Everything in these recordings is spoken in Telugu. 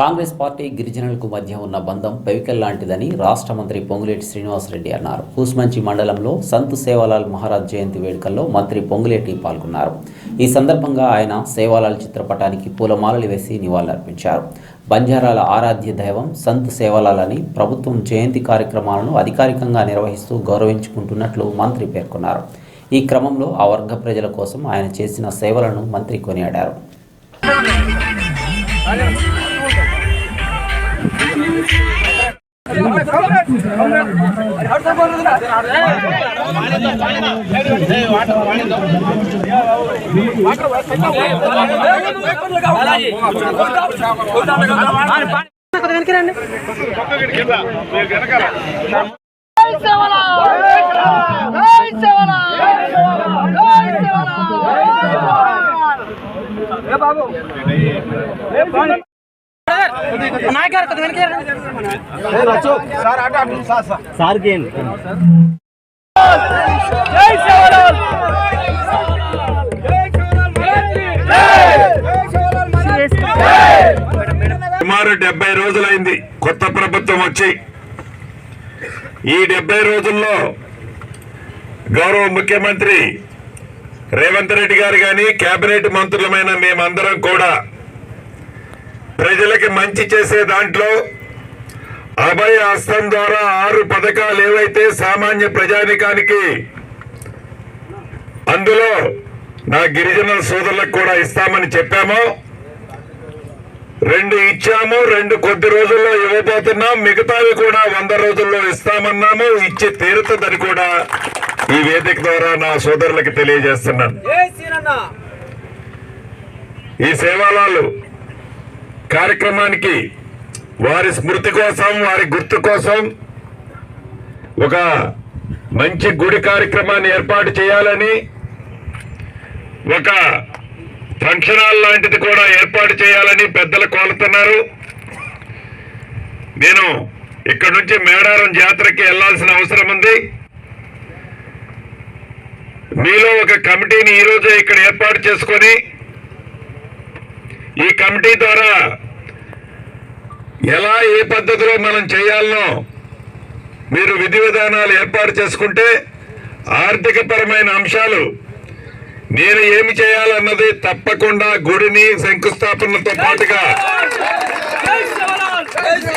కాంగ్రెస్ పార్టీ గిరిజనులకు మధ్య ఉన్న బంధం పెవికల్ లాంటిదని రాష్ట్ర మంత్రి పొంగులేటి శ్రీనివాసరెడ్డి అన్నారు. కూస్మంచి మండలంలో సంత్ సేవాలాల్ మహారాజ్ జయంతి వేడుకల్లో మంత్రి పొంగులేటి పాల్గొన్నారు. ఈ సందర్భంగా ఆయన సేవాలాల్ చిత్రపటానికి పూలమాలలు వేసి నివాళులర్పించారు. బంజారాల ఆరాధ్య దైవం సంత్ సేవాలాల్ అని ప్రభుత్వం జయంతి కార్యక్రమాలను అధికారికంగా నిర్వహిస్తూ గౌరవించుకుంటున్నట్లు మంత్రి పేర్కొన్నారు. ఈ క్రమంలో ఆ వర్గ ప్రజల కోసం ఆయన చేసిన సేవలను మంత్రి కొనియాడారు. జై సేవలా జై సేవలా జై సేవలా జై సుమారు డెబ్బై రోజులైంది. కొత్త ప్రభుత్వం వచ్చి. ఈ డెబ్బై రోజుల్లో గౌరవ ముఖ్యమంత్రి రేవంత్ రెడ్డి గారు కానీ కేబినెట్ మంత్రులమైన మేమందరం కూడా ప్రజలకి మంచి చేసే దాంట్లో అభయ హస్తం ద్వారా ఆరు పథకాలు ఏవైతే సామాన్య ప్రజానికానికి అందులో నా గిరిజన సోదరులకు కూడా ఇస్తామని చెప్పామో రెండు ఇచ్చాము రెండు కొద్ది రోజుల్లో ఇవ్వబోతున్నాం మిగతావి కూడా వంద రోజుల్లో ఇస్తామన్నాము ఇచ్చి తీరుతుందని కూడా ఈ వేదిక ద్వారా నా సోదరులకు తెలియజేస్తున్నాను. ఈ సేవాలాలు కార్యక్రమానికి వారి స్మృతి కోసం వారి గుర్తు కోసం ఒక మంచి గుడి కార్యక్రమాన్ని ఏర్పాటు చేయాలని ఒక ఫంక్షన్ హాల్ లాంటిది కూడా ఏర్పాటు చేయాలని పెద్దలు కోరుతున్నారు. నేను ఇక్కడ నుంచి మేడారం జాతరకి వెళ్ళాల్సిన అవసరం మీలో ఒక కమిటీని ఈరోజు ఇక్కడ ఏర్పాటు చేసుకొని ఈ కమిటీ ద్వారా ఎలా ఏ పద్ధతిలో మనం చేయాలనో మీరు విధి విధానాలు ఏర్పాటు చేసుకుంటే ఆర్థికపరమైన అంశాలు నేను ఏమి చేయాలన్నది తప్పకుండా గుడిని శంకుస్థాపనతో పాటుగా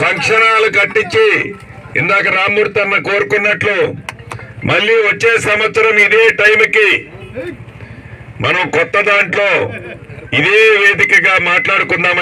ఫంక్షన్ కట్టించి ఇందాక రామ్మూర్తి అన్న కోరుకున్నట్లు మళ్ళీ వచ్చే సంవత్సరం ఇదే టైంకి మనం కొత్త దాంట్లో ఇదే వేదికగా మాట్లాడుకుందామని